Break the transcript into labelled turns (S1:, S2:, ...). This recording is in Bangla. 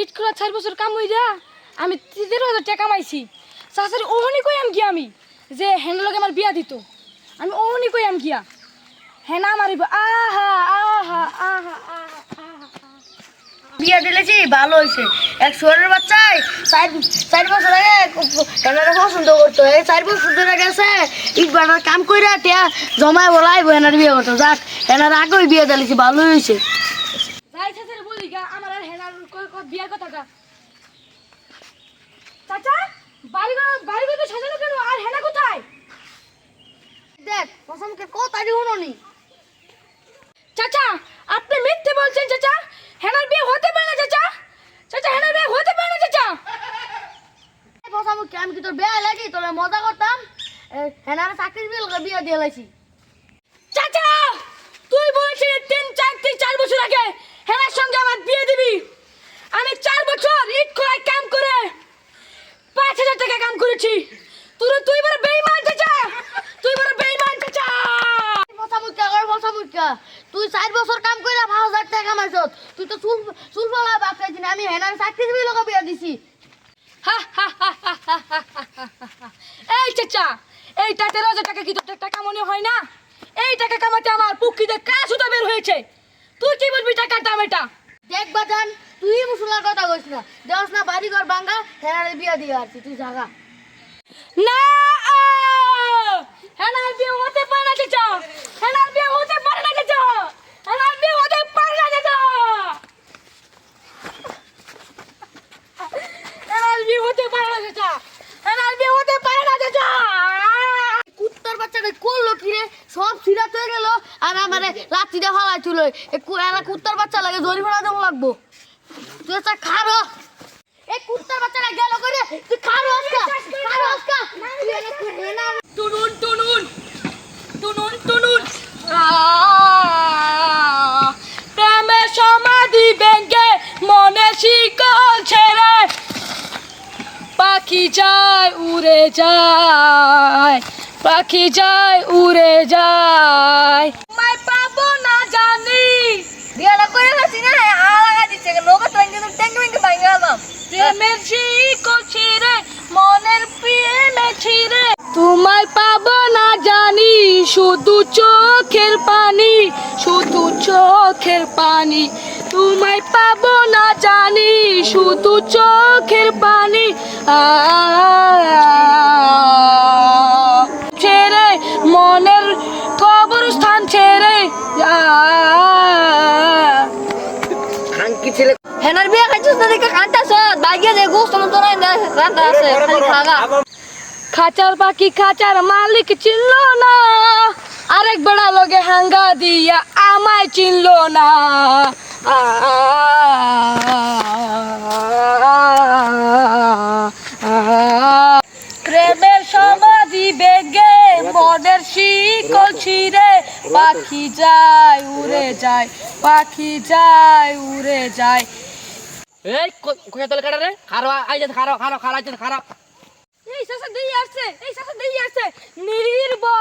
S1: ইট খোলা চার বছর কাম হইরা আমি তেরো হাজার টাকা কামাইছি। চাচারি ওহনি কই আম গিয়া আমি? যে হেন লগে আমার বিয়া দিত। আমি ওহনি কই আম গিয়া? হেনা মারিব আহা আহা আহা আহা।
S2: বিয়ে দিলেছি ভালো হয়েছে এক শোয়ারের বাচ্চাই চার চার বছর আগে এনারা পছন্দ করতো। এই চার বছর ধরে গেছে, ইট বানার কাম করে টিয়া জমায় বলাইবো এনার বিয়ে করতো। যাক এনার আগেই বিয়ে দিলেছি ভালো হয়েছে
S1: যাই চাচারে বলি গা আমার আর হেনার কই কই বিয়ার কথাটা চাচা বাড়ি বাড়ি তো সাজানো কেন? আর হেনা কোথায়?
S2: দেখ পছন্দকে কথাটি শুনুনি
S1: চাচা আপনি মিথ্যে বলছেন চাচা। হেনার বিয়ে হতে পারে না চাচা। চাচা হেনার বিয়ে হতে পারে না চাচা।
S2: পছন্দকে আমি কি তোর বিয়ে লাগি? তোর মজা করতাম? এনার চাকরির বিয়ে বিয়ে দিয়ে লাইছি।
S1: পেয়েছি তুই তুই বড় বেঈমান চাচা তুই বড় বেঈমান চাচা
S2: বসা মুখা কর বসা মুখা। তুই চার বছর কাম কইরা 5000 টাকা কামাইছ তুই তো চুল চুল ফলা বাপ না আমি হেনার চাকরি দিবি লগা বিয়া দিছি।
S1: এই চাচা এই টাকা রোজ টাকা কি তো টাকা মনে হয় না? এই টাকা কামাতে আমার পুকিতে কাজ সুতা বের হয়েছে। তুই কি বলবি টাকার দাম এটা?
S2: দেখ বাজান তুই মুসলার কথা কইস না। দেওস না বাড়ি ঘর ভাঙা হেনারে বিয়া দিয়ে আরছি তুই জাগা।
S1: না! হেনার বিয়ে হতে পারে না চাচা হেনার বিয়ে হতে পারে না চাচা হেনার বিয়ে হতে পারে না চাচা হেনার বিয়ে হতে পারে না চাচা হেনার বিয়ে হতে পারে না চাচা
S2: কুত্তার বাচ্চাটা করল কি রে? সব ছিঁড়া হয়ে গেল। আর আমারে লাঠিটা ফালাই তুলো। এলা কুত্তার বাচ্চা লাগে, জরিমানা দেবো লাগবো। তুই একটা খারো এই কুত্তার বাচ্চাটা গেল করে। তুই খারো আজকা খারো আজকা।
S1: টুনুন টুনুন। টুনুন টুনুন। প্রেমে সমাধি ব্যাঙ্গে মনে শিকল ছেড়ে পাখি যায় উড়ে যায়। পাখি যায় উড়ে যায় তোমায় পাবো না জানি
S2: বিয়েটা করে গেছি না আলাদা দিচ্ছে লোক তো কিন্তু ট্যাঙ্কি ব্যাঙ্কি ভাঙে গেলাম
S1: প্রেমের শিকল ছিঁড়ে মনের প্রেমে ছিঁড়ে তোমায় পাবো না জানি শুধু চোখের পানি শুধু চোখের পানি। তোমায় পাবো না জানি শুধু চোখের পানি। ছেড়ে মনের কবরস্থান ছেড়ে। আ
S2: হেনার বিয়ে খাইছিস না দেখে কান্তাছ বাগিয়ে দে গোস্ত মতো রান্না আছে খালি খাগা
S1: খাঁচার পাখি খাঁচার মালিক চিনল না। আরেক বেড়া লগে হাঙ্গা দিয়া আমায় চিনল না। প্রেমের সমাধি বেগে মনের শিকল ছিঁড়ে পাখি যায় উড়ে যায় পাখি যায় উড়ে যায়।
S3: এই কোথা তলে কাটা রে? খারো আই যাচ্ছে খারো খারো খারো আইছে খারো
S1: এই শাসা দেই আসছে, এই শাসা দেই আসছে। নির্বরা